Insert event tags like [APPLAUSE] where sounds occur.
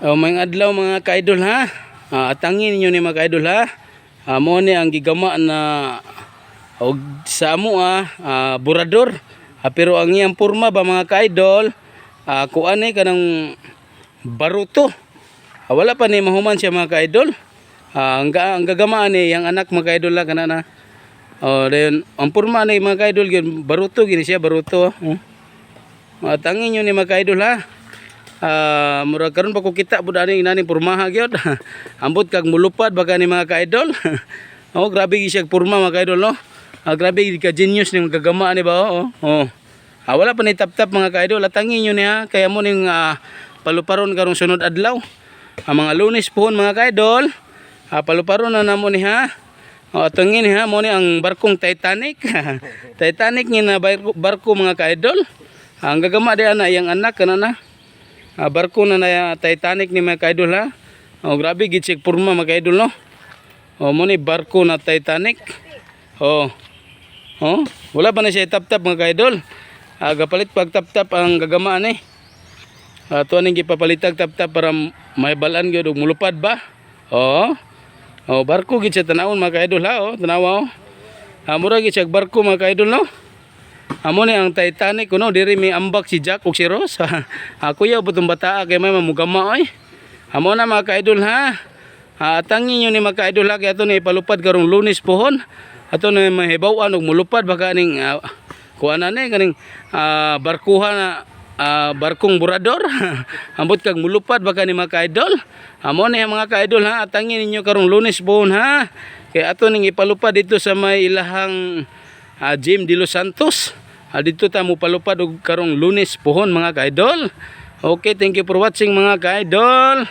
Oh, mga adlaw mga kaidol ha. Ah, atangin ninyo ni mga kaidol ha. Ah, mo ni ang gigama na og sa amo ah, burador. Ah, pero ang iyang porma ba mga kaidol, ah, kuan ni kanang baruto. Ah, wala pa ni mahuman siya mga kaidol. Ah, ang, ang gagamaan ni yang anak mga kaidol la kana na. Oh, dayon ang porma ni mga kaidol gyud baruto gini siya baruto. Oh. Ah, tangin nyo ni mga kaidol ha. Ah, murag karon pa ko kita pud ani inani pormaha gyud. [LAUGHS] Ambot kag mulupad baka ni mga kaidol. [LAUGHS] oh, grabe gi siya porma mga kaidol no. Ah, grabe ka genius ni gagama ni ba oh. Oh. Ah, wala pa ni tap-tap mga kaidol. Atangin nyo niya kaya mo ning ah, paluparon karong sunod adlaw. Ang mga lunes pohon mga kaidol. Ah, paluparon na namo ni ha. O, atangin ha mo ni ang barkong Titanic. [LAUGHS] Titanic ni na barko, barko mga kaidol. Ang gagama di ana yang anak kana na. Ah, barko na na Titanic ni mga kaidol ha. Oh, grabe gid siya porma mga kaidol no. Oh, mo barko na Titanic. Oh. Oh, wala pa na siya tap-tap mga kaidol. Ah, gapalit pag tap-tap ang gagama ni. Ah, tuwa ning gipapalitag tap-tap para may balan gyud og mulupad ba? Oh. Oh, barko gid siya tanawon mga kaidol ha. Oh, tanawa oh. Ah, mura gid barko mga kaidol no. Amo ni ang Titanic kuno diri mi ambak si Jack ug si Rose. ah, [LAUGHS] kuya butong bata kay may mamugama oy. Amo na mga kaidol ha. Ah, tangin nyo ni mga kaidol ha kay ato ni palupad karong Lunes pohon. Ato na mahibaw-an og mulupad baka ning uh, kuana ni kaning ah, barkuha na ah, barkong burador. [LAUGHS] Ambot kag mulupad baka ni mga kaidol. Amo ni mga kaidol ha atangin ninyo karong Lunes pohon ha. Kay ato ning ipalupad dito sa may ilahang ah, Jim De Los Santos. Ah, dito ta mo palupad karong Lunes pohon mga kaidol. Okay, thank you for watching mga kaidol.